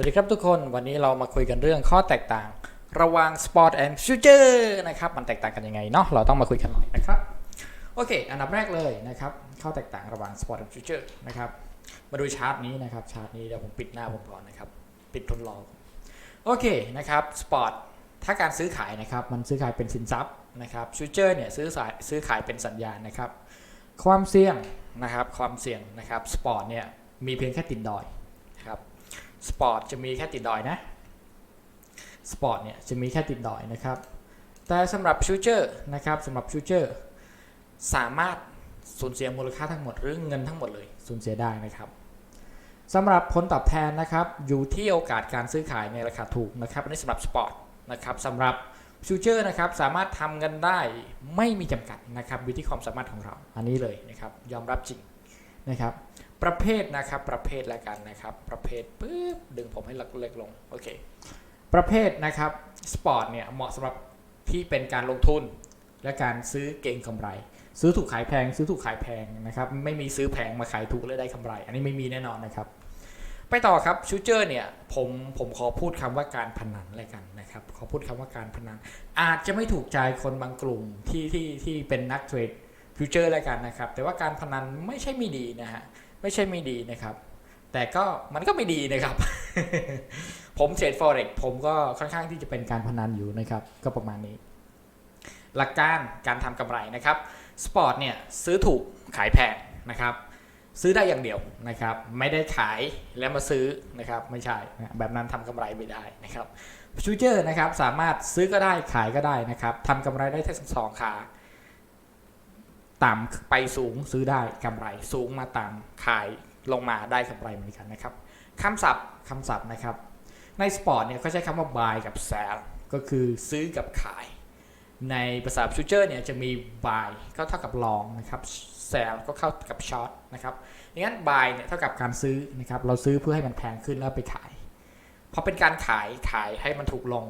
วัสดีครับทุกคนวันนี้เรามาคุยกันเรื่องข้อแตกต่าง ระหว่าง Sport and Future นะครับมันแตกต่างกันยังไงเนาะเราต้องมาคุยกันหน่อยนะครับโอเค อันดับแรกเลยนะครับข้อแตกต่างระหว่าง Sport and Future นะครับมาดูชาร์ตนี้นะครับชาร์ตนี้เดี๋ยวผมปิดหน้าผมก่อนนะครับปิดทดลองโอเคนะครับ Sport ถ้าการซื้อขายนะครับมันซื้อขายเป็นสินทรัพย์นะครับ Future เนี่ยซื้อขายซื้อขายเป็นสัญญาณนะครับความเสี่ยงนะครับความเสี่ยงนะครับ Sport เนี่ยมีเพียงแค่ติดดอย สปอร์ตจะมีแค่ติดดอยนะสปอร์ตเนี่ยจะมีแค่ติดดอยนะครับ แต่สำหรับฟิวเจอร์นะครับสำหรับฟิวเจอร์สามารถสูญเสียมูลค่าทั้งหมดหรือเงินทั้งหมดเลยสูญเสียได้นะครับสำหรับผลตอบแทนนะครับอยู่ที่โอกาสการซื้อขายในราคาถูกนะครับอันนี้สำหรับสปอร์ตนะครับสำหรับฟิวเจอร์นะครับสามารถทำเงินได้ไม่มีจำกัดนะครับอยู่ที่ความสามารถของเราอันนี้เลยนะครับยอมรับจริง นะครับ ประเภทนะครับประเภทละกันนะครับ ประเภทปึ๊บดึงผมให้เล็กลงโอเคประเภทนะครับสปอร์ตเนี่ยเหมาะสำหรับที่เป็นการลงทุน และการซื้อเก่งกำไร ซื้อถูกขายแพง ซื้อถูกขายแพงนะครับ ไม่มีซื้อแพงมาขายถูกแล้วได้กำไร อันนี้ไม่มีแน่นอนนะครับ ไปต่อครับชูเจอร์เนี่ยผมผมขอพูดคำว่าการพนันอะไรกันนะครับ ขอพูดคำว่าการพนัน อาจจะไม่ถูกใจคนบางกลุ่มที่ที่ที่เป็นนักเทรด ฟิวเจอร์อะไรกันนะครับ แต่ว่าการพนันไม่ใช่ไม่ดีนะฮะไม่ใช่ไม่ดีนะครับ แต่ก็มันก็ไม่ดีนะครับ ผมเทรด forex ผมก็ค่อนข้างที่จะเป็นการพนันอยู่นะครับ ก็ประมาณนี้ หลักการการทำกำไรนะครับสปอร์ตเนี่ยซื้อถูกขายแพงนะครับ ซื้อได้อย่างเดียวนะครับ ไม่ได้ขายแล้วมาซื้อนะครับ ไม่ใช่แบบนั้นทำกำไรไม่ได้นะครับฟิวเจอร์นะครับสามารถซื้อก็ได้ขายก็ได้นะครับทำกำไรได้ทั้งสองขา ต่ำไปสูงซื้อได้กำไร สูงมาต่ำขายลงมาได้กำไรเหมือนกันนะครับคำศัพท์คำศัพท์นะครับ ในสปอร์ตเนี่ยเขาใช้คำว่า buy กับ sell ก็คือซื้อกับขาย ในภาษาฟิวเจอร์เนี่ยจะมี buy ก็เท่ากับ long นะครับ sell ก็เข้ากับ short นะครับดังนั้น buy เนี่ยเท่ากับการซื้อนะครับเราซื้อเพื่อให้มันแพงขึ้นแล้วไปขายพอเป็นการขายขายให้มันถูกลง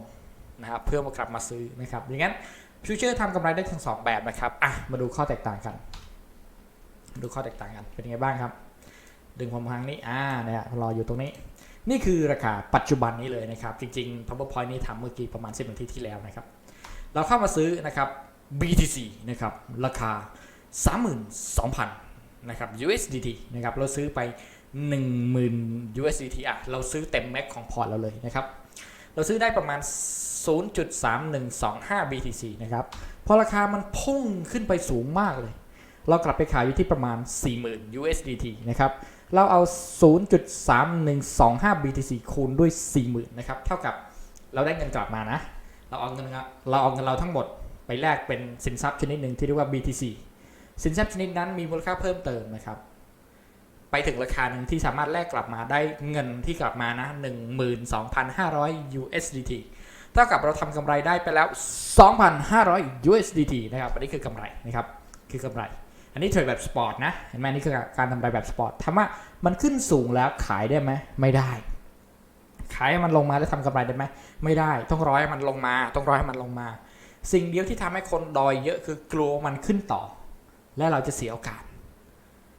นะครับเพื่อมากลับมาซื้อนะครับดังนั้น ฟิวเจอร์ทำกำไรได้ทั้งสองแบบนะครับอะมาดูข้อแตกต่างกัน ดูข้อแตกต่างกันเป็นยังไงบ้างครับ ดึงความทางนี้อ่าเนี่ยรออยู่ตรงนี้ นี่คือราคาปัจจุบันนี้เลยนะครับ จริงๆ PowerPoint นี้ทำเมื่อกี้ประมาณ10นาทีที่แล้วนะครับ เราเข้ามาซื้อนะครับ BTC นะครับราคา 32,000นะครับ USDT นะครับเราซื้อไป 10,000 USDT อะเราซื้อเต็มแม็กของพอร์ตเราเลยนะครับ เราซื้อได้ประมาณ 0.3125 BTC นะครับ พอราคามันพุ่งขึ้นไปสูงมากเลย เรากลับไปขายอยู่ที่ประมาณ 40,000 USDT นะครับ เราเอา 0.3125 BTC คูณด้วย 40,000 นะครับ เท่ากับเราได้เงินกลับมานะ เราเอาเงินเราเอาเงินเราทั้งหมดไปแลกเป็นสินทรัพย์ชนิดหนึ่งที่เรียกว่า BTC สินทรัพย์ชนิดนั้นมีมูลค่าเพิ่มเติมนะครับ ไปถึงราคาหนึ่งที่สามารถแลกกลับมาได้เงินที่กลับมานะ 12,500 USDT เท่ากับเราทำกำไรได้ไปแล้ว 2,500 USDT นะครับ อันนี้คือกำไรนะครับ คือกำไร อันนี้เทรดแบบสปอร์ตนะ เห็นไหมนี่คือการทำกำไรแบบสปอร์ตถามว่ามันขึ้นสูงแล้วขายได้ไหม ไม่ได้ ขายให้มันลงมาแล้วทำกำไรได้ไหม ไม่ได้ ต้องรอให้มันลงมา ต้องรอให้มันลงมา สิ่งเดียวที่ทำให้คนดอยเยอะคือกลัวมันขึ้นต่อ และเราจะเสียโอกาส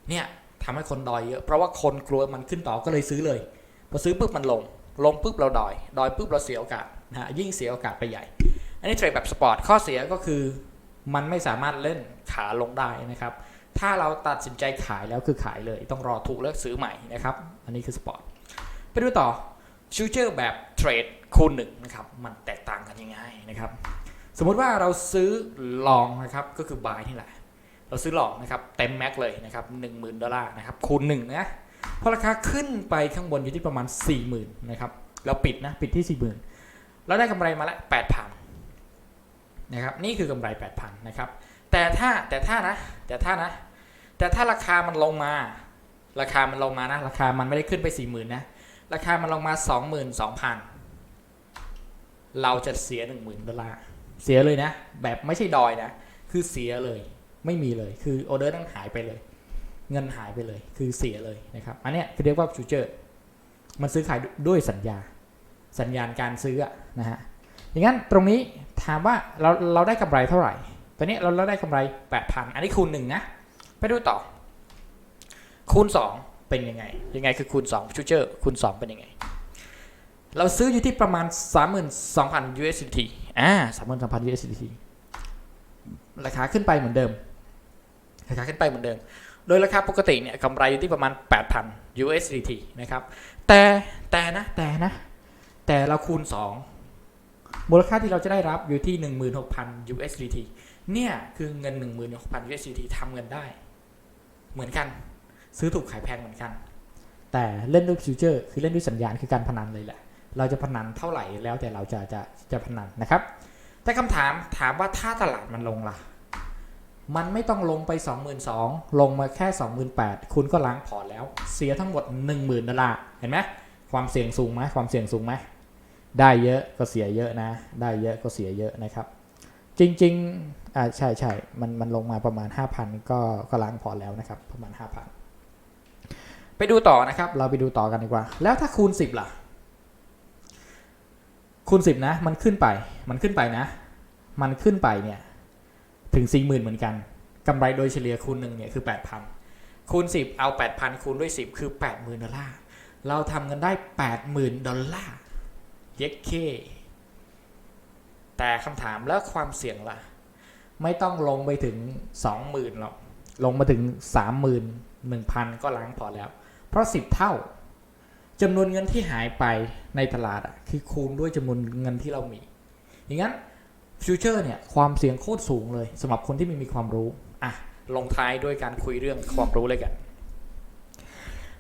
เนี่ย ทำให้คนดอยเยอะเพราะว่าคนกลัวมันขึ้นต่อก็เลยซื้อเลยพอซื้อปุ๊บมันลง ลงปุ๊บเราดอย ดอยปุ๊บเราเสียโอกาสนะฮะยิ่งเสียโอกาสไปใหญ่ อันนี้เทรดแบบสปอร์ตข้อเสียก็คือ มันไม่สามารถเล่นขาลงได้นะครับ ถ้าเราตัดสินใจขายแล้วคือขายเลยต้องรอถูกเลือกซื้อใหม่นะครับ อันนี้คือสปอร์ตไปดูต่อฟิวเจอร์แบบเทรดคูณหนึ่งนะครับมันแตกต่างกันยังไงนะครับ สมมุติว่าเราซื้อลองนะครับก็คือบายนี่แหละ เราซื้อหลองนะครับเต็มแม็กเลยนะครับหนึ่งหมื่นดอลลาร์นะครับคูณหนึ่งนะพอราคาขึ้นไปข้างบนอยู่ที่ประมาณ40,000นะครับแล้วปิดนะปิดที่40,000แล้วได้กำไรมาละ8,000นะครับนี่คือกำไร8,000นะครับแต่ถ้าแต่ถ้านะแต่ถ้านะ แต่ถ้าราคามันลงมา ราคามันลงมานะ ราคามันไม่ได้ขึ้นไป40,000นะราคามันลงมา22,000เราจะเสีย10,000ดอลลาร์เสียเลยนะ แบบไม่ใช่ดอยนะ คือเสียเลย ไม่มีเลย คือออเดอร์นั้นหายไปเลย เงินหายไปเลย คือเสียเลยนะครับ อันเนี้ยคือเรียกว่าฟิวเจอร์ มันซื้อขายด้วยสัญญา สัญญาณการซื้ออะนะฮะ อย่างนั้นตรงนี้ถามว่าเราเราได้กำไรเท่าไหร่ ตอนนี้เราเราได้กำไร8,000อันนี้คูณหนึ่งนะ ไปดูต่อ คูณ2เป็นยังไง ยังไงคือคูณ2ฟิวเจอร์ คูณ2เป็นยังไง เราซื้ออยู่ที่ประมาณ 32,000 USDT อ่า32,000 USDT ราคาขึ้นไปเหมือนเดิม ราคาขึ้นไปเหมือนเดิม โดยราคาปกติเนี่ยกำไรอยู่ที่ประมาณ 8,000 USDT นะครับ แต่แต่นะแต่นะแต่เราคูณ 2 มูลค่าที่เราจะได้รับอยู่ที่ 16,000 USDT เนี่ยคือเงิน 16,000 USDT ทำเงินได้ เหมือนกัน ซื้อถูกขายแพงเหมือนกัน แต่เล่นด้วยฟิวเจอร์คือเล่นด้วยสัญญาณคือการพนันเลยแหละเราจะพนันเท่าไหร่แล้วแต่เราจะจะจะพนันนะครับ แต่คำถามถามว่าถ้าตลาดมันลงล่ะ มันไม่ต้องลงไป 22,000ลงมาแค่ 28,000 คุณก็ล้างพอร์ตแล้ว เสียทั้งหมด 10,000ดอลลาร์เห็นไหมความเสี่ยงสูงไหมความเสี่ยงสูงไหมได้เยอะก็เสียเยอะนะ ได้เยอะก็เสียเยอะนะครับ จริงๆอ่าใช่ใช่มันมันลงมาประมาณ 5,000 ก็ก็ล้างพอร์ตแล้วนะครับประมาณ 5,000 ไปดูต่อนะครับ เราไปดูต่อกันดีกว่า แล้วถ้าคูณ 10 ล่ะ คูณ 10 นะ มันขึ้นไป มันขึ้นไปนะ มันขึ้นไปเนี่ย ถึง40,000เหมือนกันกำไรโดยเฉลี่ยคูณหนึ่งเนี่ยคือ8,000คูณ10เอา8,000คูณด้วย10คือ80,000ดอลลาร์เราทำเงินได้80,000ดอลลาร์เย็ดเคแต่คำถามแล้วความเสี่ยงล่ะ ไม่ต้องลงไปถึง20,000หรอกลงมาถึง31,000ก็ล้างพอแล้ว เพราะ10เท่าจำนวนเงินที่หายไปในตลาดอะคือคูณด้วยจำนวนเงินที่เรามี อย่างนั้น ฟิวเจอร์เนี่ยความเสี่ยงโคตรสูงเลยสำหรับคนที่ไม่มีความรู้อะลงท้ายด้วยการคุยเรื่องความรู้เลยกัน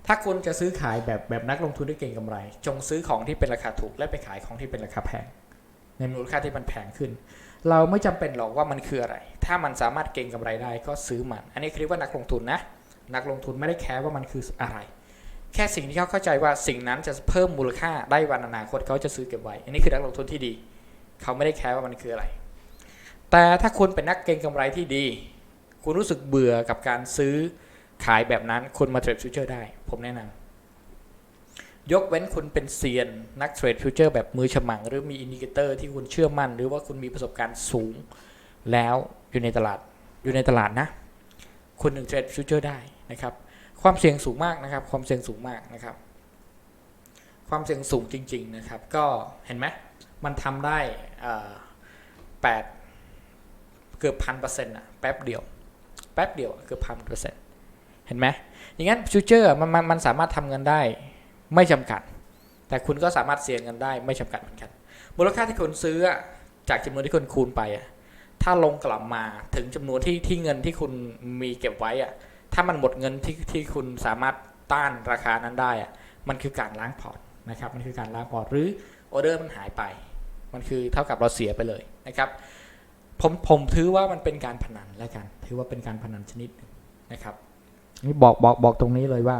ถ้าคุณจะซื้อขายแบบแบบนักลงทุนด้วยเก่งกำไร จงซื้อของที่เป็นราคาถูกและไปขายของที่เป็นราคาแพง ในมูลค่าที่มันแพงขึ้น เราไม่จำเป็นหรอกว่ามันคืออะไร ถ้ามันสามารถเก่งกำไรได้ก็ซื้อมัน อันนี้คือเรียกว่านักลงทุนนะ นักลงทุนไม่ได้แคร์ว่ามันคืออะไร แค่สิ่งที่เขาเข้าใจว่าสิ่งนั้นจะเพิ่มมูลค่าได้วันอนาคตเขาจะซื้อเก็บไว้ อันนี้คือนักลงทุนที่ดี เขาไม่ได้แคร์ว่ามันคืออะไร แต่ถ้าคุณเป็นนักเก็งกำไรที่ดี คุณรู้สึกเบื่อกับการซื้อขายแบบนั้นคุณมาเทรดฟิวเจอร์ได้ ผมแนะนำยกเว้นคุณเป็นเซียนนักเทรดฟิวเจอร์แบบมือฉมัง หรือมีอินดิเคเตอร์ที่คุณเชื่อมั่น หรือว่าคุณมีประสบการณ์สูง แล้วอยู่ในตลาดอยู่ในตลาดนะ คุณถึงเทรดฟิวเจอร์ได้นะครับ ความเสี่ยงสูงมากนะครับ ความเสี่ยงสูงมากนะครับ ความเสี่ยงสูงจริง ๆ นะครับ ก็เห็นไหม มันทำได้แปดเกือบพันเปอร์เซ็นต์อะแป๊บเดียว แป๊บเดียวเกือบพันเปอร์เซ็นต์เห็นไหมอย่างนั้นฟิวเจอร์มันมันมันสามารถทำเงินได้ไม่จำกัด แต่คุณก็สามารถเสียเงินได้ไม่จำกัดเหมือนกัน มูลค่าที่คุณซื้อจากจำนวนที่คุณคูณไปอะถ้าลงกลับมาถึงจำนวนที่ที่เงินที่คุณมีเก็บไว้อะถ้ามันหมดเงินที่ที่คุณสามารถต้านราคานั้นได้อะมันคือการล้างพอร์ตนะครับ มันคือการล้างพอร์ตหรือออเดอร์มันหายไป มันคือเท่ากับเราเสียไปเลยนะครับผมผมถือว่ามันเป็นการพนันแล้วกัน ถือว่าเป็นการพนันชนิดหนึ่งนะครับ นี่บอกบอกบอกตรงนี้เลยว่า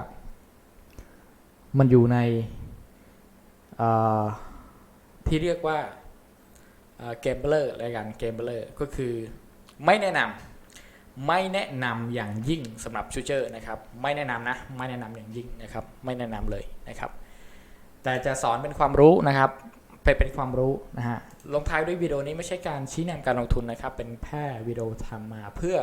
มันอยู่ในเอ่อที่เรียกว่าเกมเบลอร์อะไรกันเกมเบลอร์ก็คือไม่แนะนำไม่แนะนำอย่างยิ่งสำหรับฟิวเจอร์นะครับ ไม่แนะนำนะ ไม่แนะนำอย่างยิ่งนะครับ ไม่แนะนำเลยนะครับ แต่จะสอนเป็นความรู้นะครับ ไปเป็นความรู้นะฮะลงท้ายด้วยวิดีโอนี้ไม่ใช่การชี้นำการลงทุนนะครับ เป็นแค่วิดีโอทำมาเพื่อ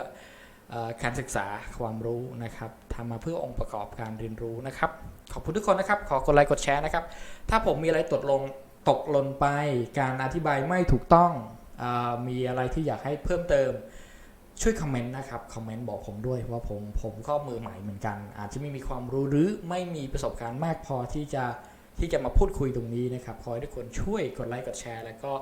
อการศึกษาความรู้นะครับทำมาเพื่อองค์ประกอบการเรียนรู้นะครับ ขอบคุณทุกคนนะครับ ขอกดไลค์กดแชร์นะครับ ถ้าผมมีอะไรตกลงตกหล่นไป การอธิบายไม่ถูกต้องออมีอะไรที่อยากให้เพิ่มเติม ช่วยคอมเมนต์นะครับ คอมเมนต์บอกผมด้วยว่าผมผมก็มือใหม่เหมือนกัน อาจจะไม่มีความรู้หรือไม่มีประสบการณ์มากพอที่จะ ที่จะมาพูดคุยตรงนี้นะครับขอให้ทุกคนช่วยกดไลค์กดแชร์ แล้วก็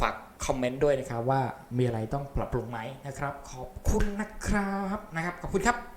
ฝากคอมเมนต์ด้วยนะครับว่ามีอะไรต้องปรับปรุงไหมนะครับ ขอบคุณนะครับนะครับขอบคุณครับ